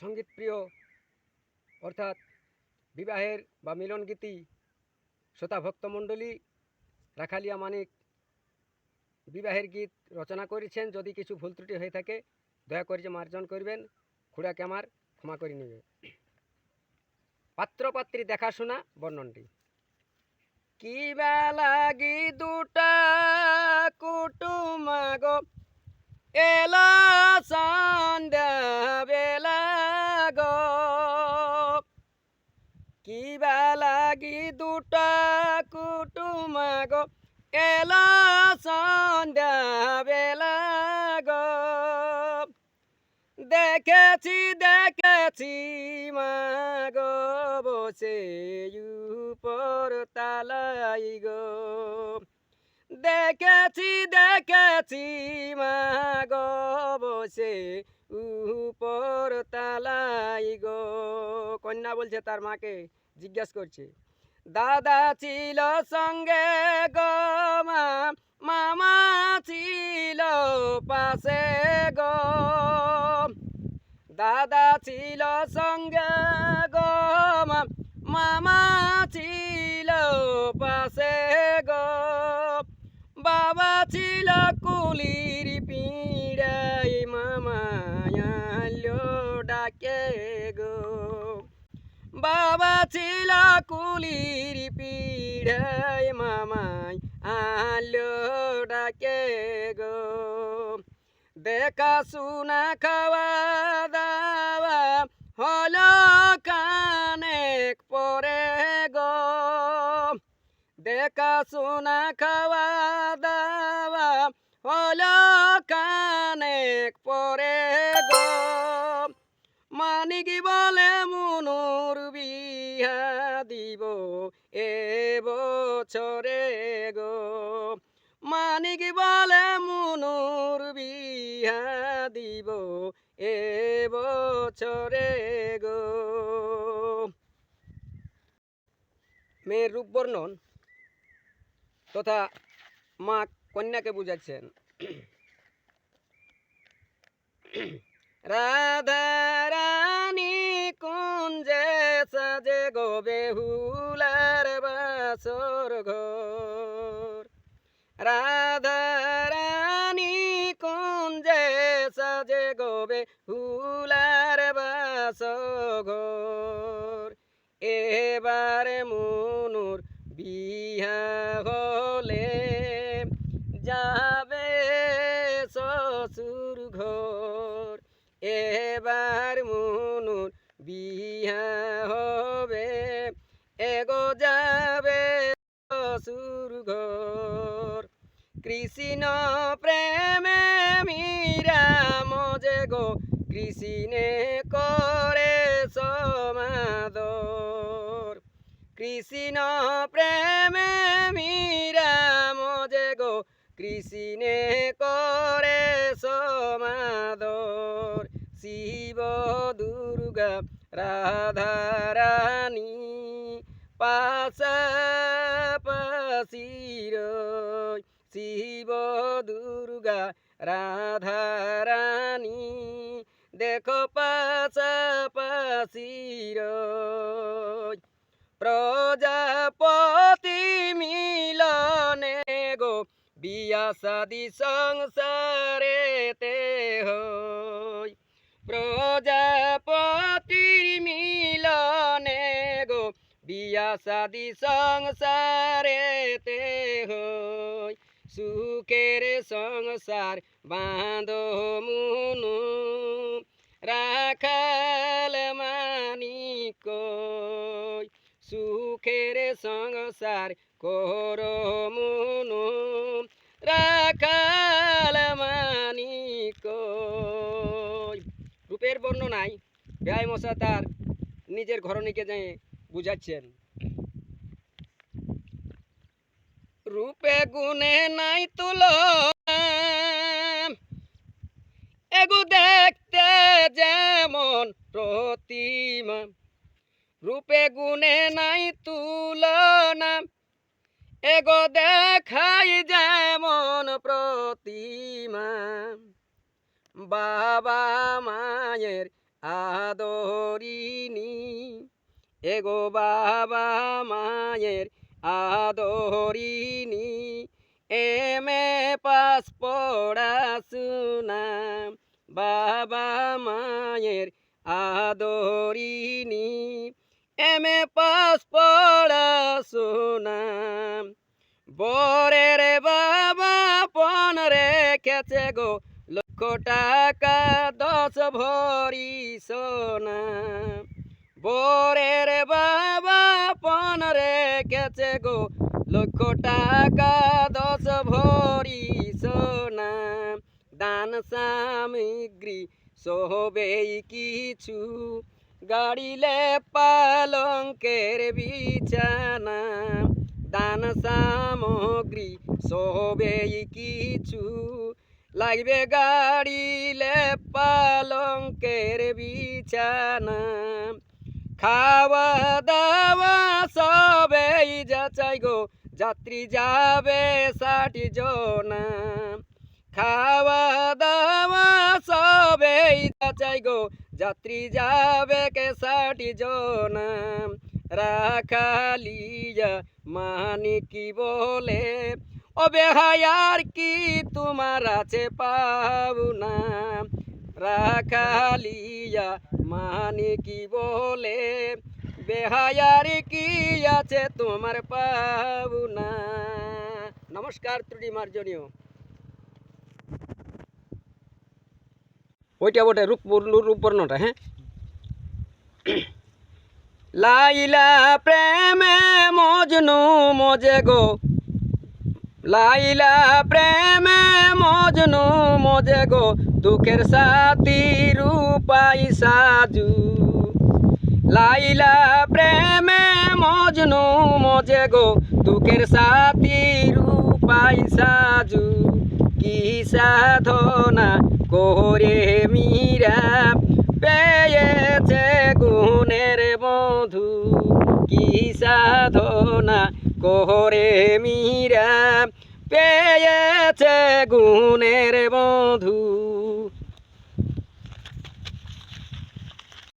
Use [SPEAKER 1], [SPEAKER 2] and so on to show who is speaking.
[SPEAKER 1] সঙ্গীতপ্রিয়, অর্থাৎ বিবাহের বা মিলন গীতি শ্রোতা ভক্তমণ্ডলী রাখালিয়া মানিক বিবাহের গীত রচনা করেছেন। যদি কিছু ভুল ত্রুটি হয়ে থাকে, দয়া করে যে মার্জন করবেন, খুড়াকে আমার ক্ষমা করে নেবে। পাত্রপাত্রী দেখাশোনা, বর্ণনটি। কি লাগি দুটা কুটুমাগ এলা কুটুমাগ এলা সন্ধ্যা বেলা গো দেখেছি দেখেছি মাগো, বসে উপর তালাই গো দেখেছি দেখেছি মাগো, বসে উপর তালাই গো কন্যা বলছে তার মাকে, জিজ্ঞাসা করছে দাদা ছিল সঙ্গে গো, মা, মামা ছিল পাশে গো। দাদা ছিল সঙ্গে গো, মা- মামা ছিল পাশে গো। বাবা ছিল কুলির পিড়াই বাবা ছিল কুলির পিড়াই মামাই আলো ডাকে গো। দেখা শুনা খাওয়া দাওয়া হলো কানেক পরে গো। দেখা শোনা খাওয়া দাওয়া হলো কানেক পরে গো। মানিক বলে মনুর বিহা দিব এ বছরে গো। মানিক বলে মনুর বিহা দিব এ বছরে গো। মেয়ের রূপ বর্ণন তথা মা কন্যাকে বুঝাচ্ছেন। রাধা রানী কুঞ্জে সাজে গো বেহুলার বাসর ঘর? রাধা রানী কুঞ্জে সাজে গো বেহুলার বাস ঘর? এবারে মনুর বিহা এগো যাবে শ্বশুর ঘর কৃষ্ণ প্রেমে মীরা মজে গো। কৃষ্ণে করে সমাদর। কৃষ্ণ প্রেমে মীরা মজে গো। কৃষ্ণে করে সমাদর। শিব দুর্গা রাধা পাশাপাশির শিব দুর্গা রাধা রানী, দেখো পাশাপাশির প্রজাপতি মিলনে গো, বিয়া সাদি সংসারেতে হই। প্রজাপতি সাদি সংসারেতে হই সুখের সংসার বাঁধ মুনু রাখাল মানিক সুখের সংসার কর মুনু রাখাল মানিক রূপের বর্ণনায় ব্যয় মশা তার নিজের ঘরণীকে বুঝাচ্ছেন। রূপে গুণে নাই তুলো এগু দেখতে যেমন প্রতিমা, রূপে গুণে নাই তুলনা এগো দেখাই যেমন প্রতিমা, বাবা মায়ের আদরিনী এগো বাবা মায়ের আদরিনি এম এ পাস পড়াশুনা বাবা মায়ের আদরিনি এম এ পাস পড়াশুনা বরের বাবা পন রেখেছে গো, লক্ষ টাকা দশ ভরি সোনা। বরের বাবা পন রেখেছে গো। লক্ষ টাকা দশ ভরি সোনা, দান সামগ্রী সহবেই কিছু। গাড়িলে পালঙ্কের বিছানা, দান সামগ্রী সহবেই কিছু। লাগবে গাড়িলে পালঙ্কের বিছানা খাওয়া দাওয়া সবেই যাচাই গো, যাত্রী যাবে ষাটি জনা। খাওয়া দাওয়া সবেই যাচাই গো, যাত্রী যাবে কে ষাটি জনা। রাখালিয়া মানি কি বলে? ও বেহায়ার কি তোমার আছে পাওনা। রাখালিয়া মানে কি বলে? বেহায়ার কি আছে তোমার পাওনা? নমস্কার ত্রুটি মার্জনীয়। ওইটা রূপ রূপবর্ণটা হ্যাঁ? লাইলা প্রেমে মজনু মজে গো। লাইলা প্রেমে মজনু মজে গো, দুঃখের সাথী রূপাই সাজু। লাইলা প্রেমে মজনু মজে গো, দুঃখের সাথী রূপাই সাজু। কি সাধনা করে মীরা পেয়েছে গুণের মধু কি সাধনা করে মীরা পেয়েছে গুণের বধু।